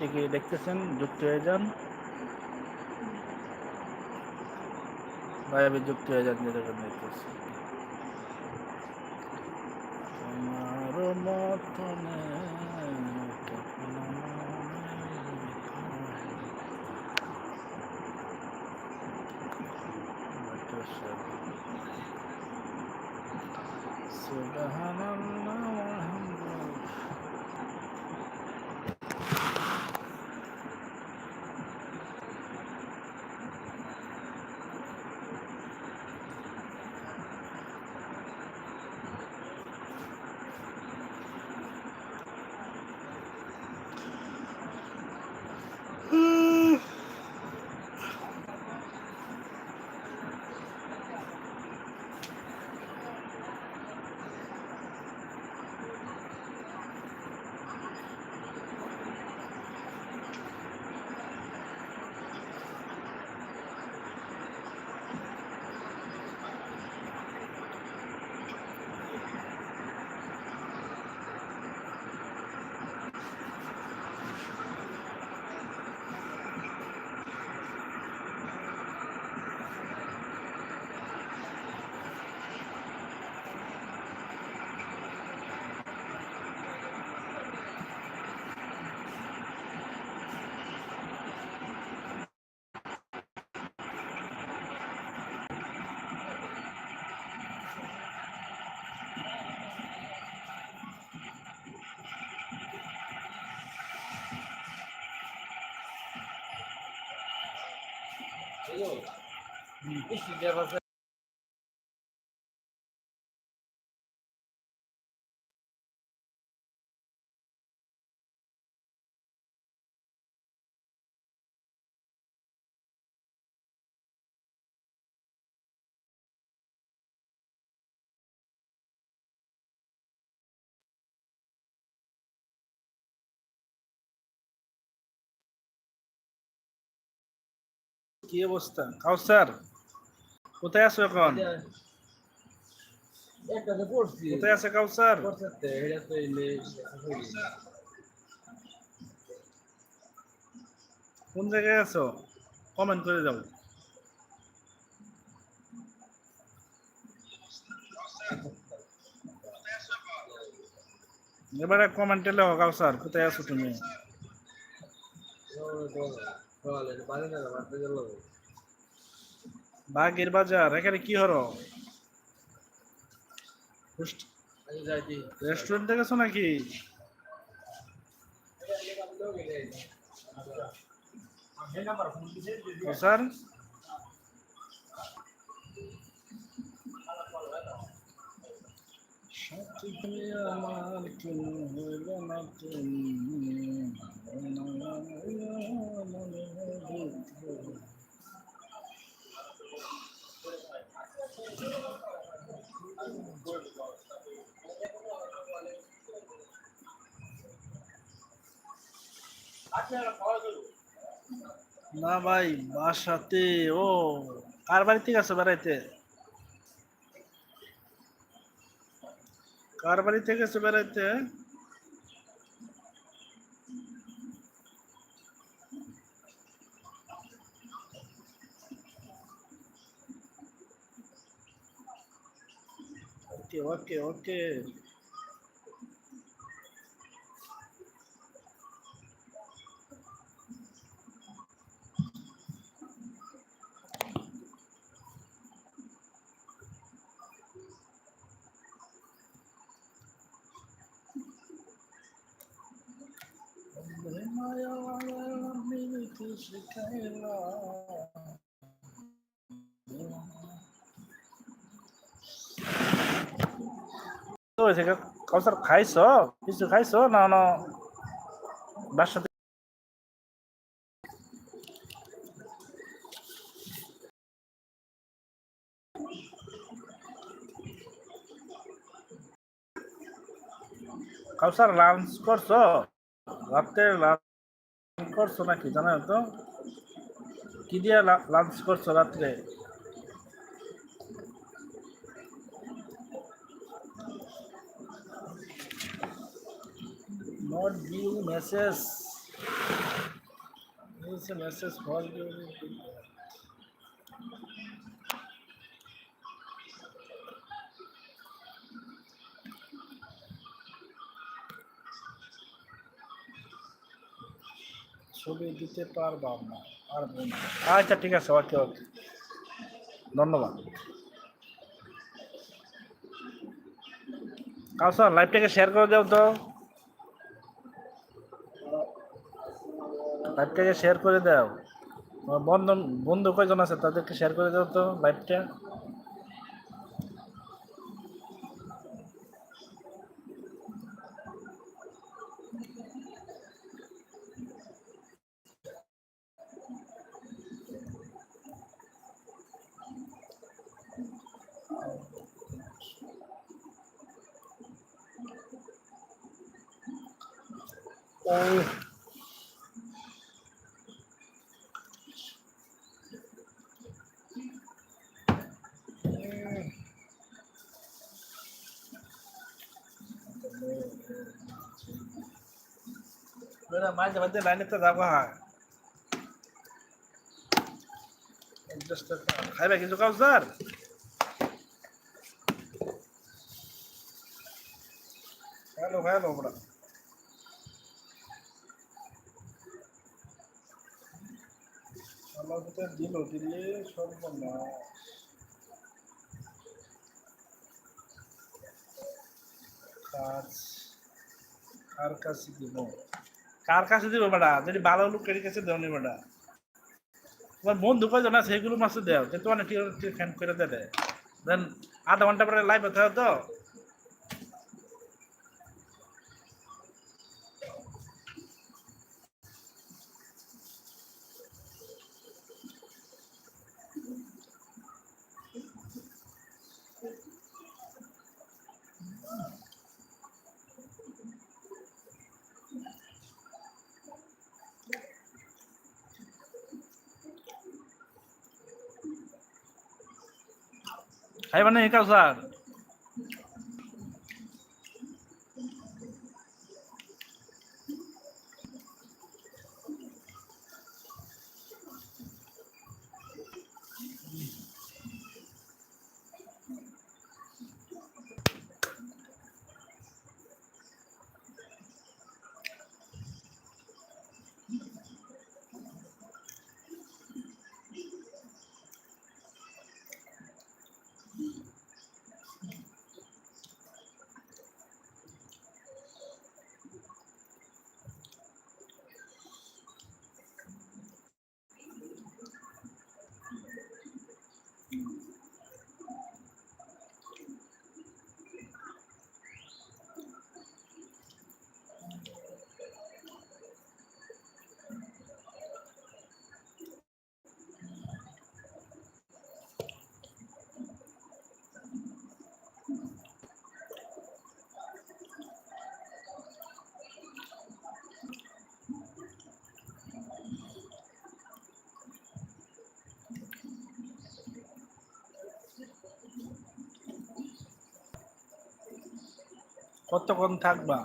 থেকে দেখতেছেন যুক্ত হয়ে যান। ভাইয়াবি যুক্ত হয়ে যান যেরকম দেখতেছি। তোমার মতনে হুম কি অবস্থা? কাউসার কোথায় আছো এখন? কোথায় আছে কাউসার কোন জায়গায় আছো? কমেন্ট করে যাও এবারে কমেন্টে লেখো কাউসার কোথায় আছো তুমি? বাগের বাজার এখানে কি হলো? রেস্টুরেন্টে গেছো নাকি? কাউসার আমার না না ভাই বাসাতে ও কার বাড়িতে গেছো বেড়াইতে? কার বাড়িতে গেছো বেড়াইতে ওকে ওকে ওকে হয়েছে কাউসার খাইছ? কিছু খাইছ না না? বাসাতে কাউসার লাঞ্চ করছ? রাত্রে লাঞ্চ করছ নাকি জানো তো? কি দিয়ে লাঞ্চ করছ রাত্রে? Not view message? This is a message for you. ছবি দিতে পারবাম না পারব আচ্ছা ঠিক আছে ওকে ওকে ধন্যবাদ। কাউসার লাইভটাকে শেয়ার করে দাও তো। লাইভটাকে শেয়ার করে দাও। আমার বন্ধু কয়জন আছে তাদেরকে শেয়ার করে দাও তো লাইভটা ও মাঝে মাঝে লাইনে তো যাব হ্যাঁ। খাইবা কিছু কাউ স্যার হ্যালো হ্যালো বড়া আমার ভিতরে দিল, দিলে সর্বনাশ। কাজ, কার কাছে দিব? কার কাছে দিব বেটা? যদি ভালো লোক কেটে কাছে দেওনি বেটা। তোমার বন্ধু কয়জন আছে সেগুলো মাসে দেও। যে তোমার ফ্যান করে দেবে দেন আধা ঘণ্টা পরে লাইভ হতে তো? খাইবা না কাউ কতক্ষণ থাকবা?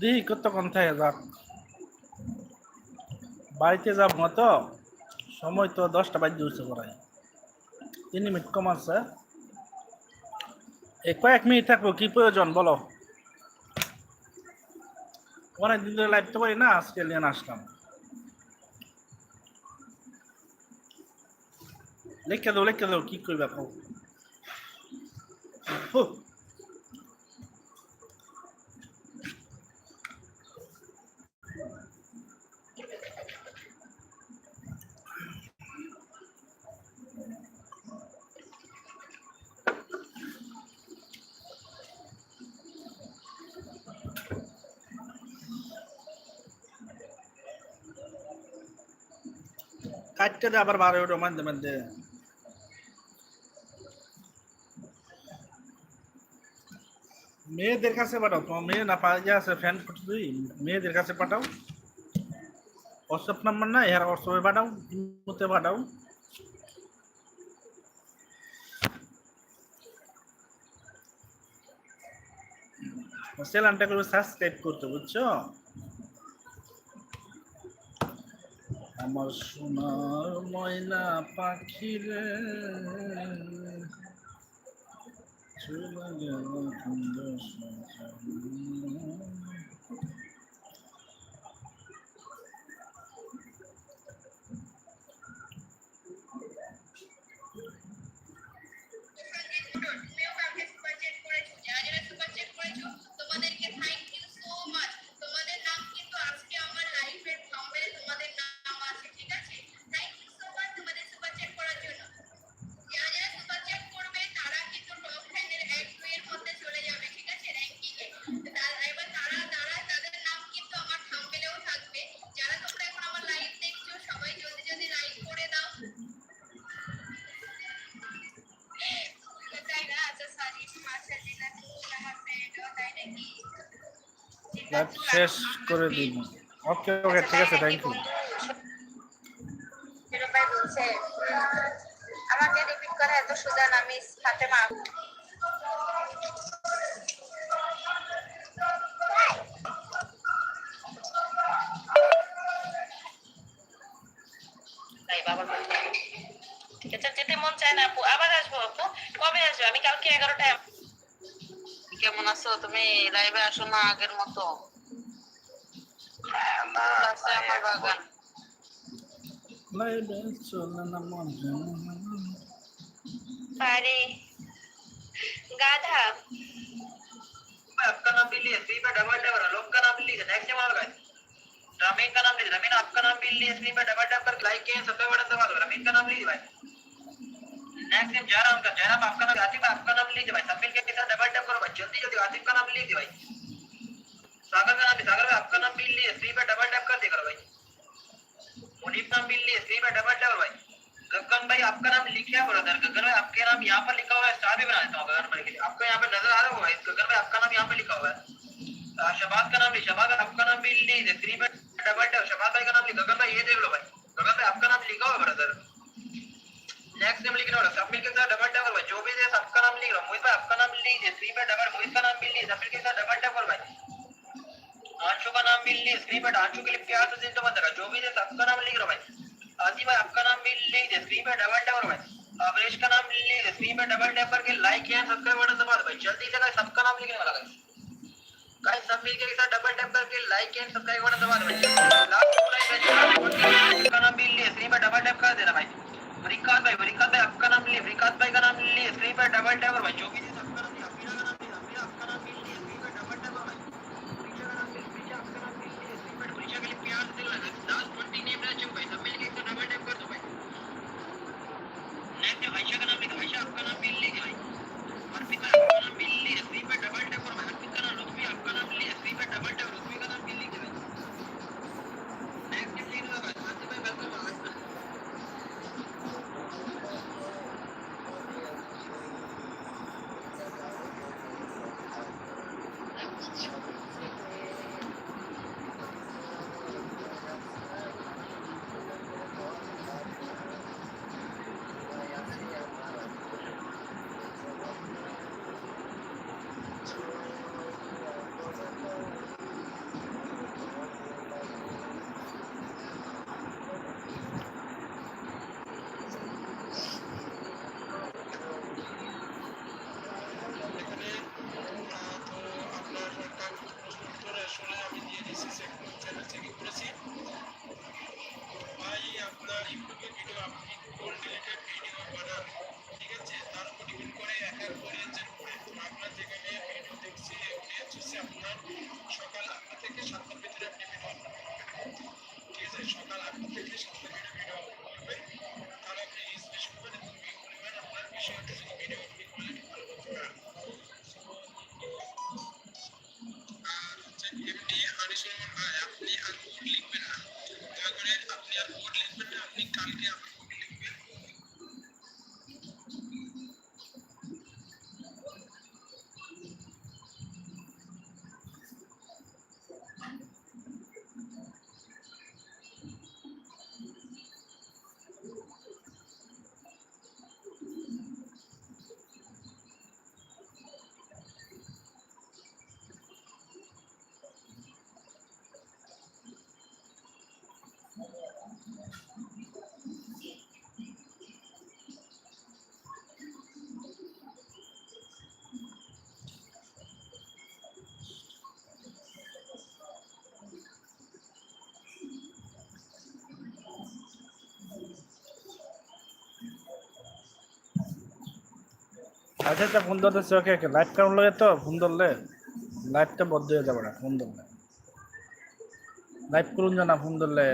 দি কতক্ষণ থাকে যাক? বাড়িতে যাব তো? সময় তো দশটা বাজে উঠছে পড়ায় তিন মিনিট কম আছে। এই কয়েক মিনিট থাকব, কি প্রয়োজন বলো? অনেক দিন ধরে লাইভ তো করি না, আজকে নিয়ে আসলাম। লিখে দাও লিখে দাও, কি করবে কও? কাটতে আবার বারো ওটা মানতে মানতে। মেয়েদের কাছে পাঠাও, তোমার মেয়ে না পাওয়া আছে ফ্যান তুই, মেয়েদের কাছে পাঠাও। হোয়াটসঅ্যাপ নাম্বার না এর হোয়াটসঅ্যাপে পাঠাও, ইমোতে পাঠাও। চ্যানেলটা করে সাবস্ক্রাইব করতে, বুঝছ? আমার সোনার ময়না পাখি রে। চলে গেল সুন্দর লাইভ শেষ করে দিন। ওকে ওকে ঠিক আছে থ্যাংক ইউ আমাকে রিপিট করা এত সোজা না মিস ফাতেমা তাই বাবার বাড়ি। ঠিক আছে যেতে মন চায় না আপু আবার আসব আপু। কবে আসবে? আমি কালকে এগারোটায় কেমন আছো তুমি লাইভে আসো না আগের মতো আছে আমার বাগান লাইভে চলে না মজা আরে গাধা आपका नाम भी लिए स्क्रीन पे डबल टैप करो लोग का नाम भी लीजिए नेक्स्ट टाइम और गाइस रमीन का नाम लीजिए रमीन आपका नाम भी लिए स्क्रीन पे डबल टैप कर लाइक किए सबसे बड़ा दबा दो रमीन का नाम लीजिए भाई नेक्स्ट टाइम जयराम का जयराम आपका नाम आतिफ आपका नाम लीजिए भाई। सब के साथ डबल टैप करो भाई। जल्दी जल्दी आतिफ का नाम लीजिए भाई। सागर का नाम सागर आपका नाम भी लिए स्क्रीन पे डबल टैप कर दे करो भाई। मुनीफ नाम भी लिए स्क्रीन पे डबल टैप भाई। गगन भाई आपका नाम लिखिए ब्रदर गगन भाई आपके नाम यहाँ पर लिखा हुआ है। स्टार भी बना देता हूँ गगन भाई के लिए। आपको यहाँ पे नज़र आ रहा होगा गगन भाई आपका नाम यहाँ पे लिखा हुआ है। आ, शबाद का नाम भी शबाद आपका नाम भी लीजिए। स्क्रीन पे डबल टैप शबाद भाई का नाम लिख गगन भाई ये देख लो भाई आपका नाम लिखा हुआ है ब्रदर नेक्स्ट नेम लिखने वाला सब मिलके साथ डबल टैप करो भाई जो भी है सबका नाम लिख रहा हूँ। मोहित भाई आपका नाम लीजिए स्क्रीन पे डबल मोहित का नाम भी लीजिए सब मिलके साथ डबल टैप करो भाई। आंशु का नाम मिल लीजिए स्क्रीन पर आंशु के लिए प्यार से ज़िंदा बंद जो भी है सबका नाम लिख रहा हूँ भाई। आजी भाई आपका नाम मिल लीजिए स्क्रीन पे डबल टैप करो भाई। अवरेश का नाम मिल लीजिए स्क्रीन पे डबल टैप करके लाइक एंड सब्सक्राइब बटन दबा दो भाई जल्दी से guys, सबका नाम लिखने वाला गाइस गाइस सब मिलके एक साथ डबल टैप करके लाइक एंड सब्सक्राइब बटन दबा दो भाई। আচ্ছা আচ্ছা ফোন ধরতেছে, ওকে ওকে। লাইট কেমন লাগে তো, ফোন ধরলে লাইটটা বদ্ধ হয়ে যাবে না, ফোন ধরলে। লাইট করুন না, ফোন ধরলে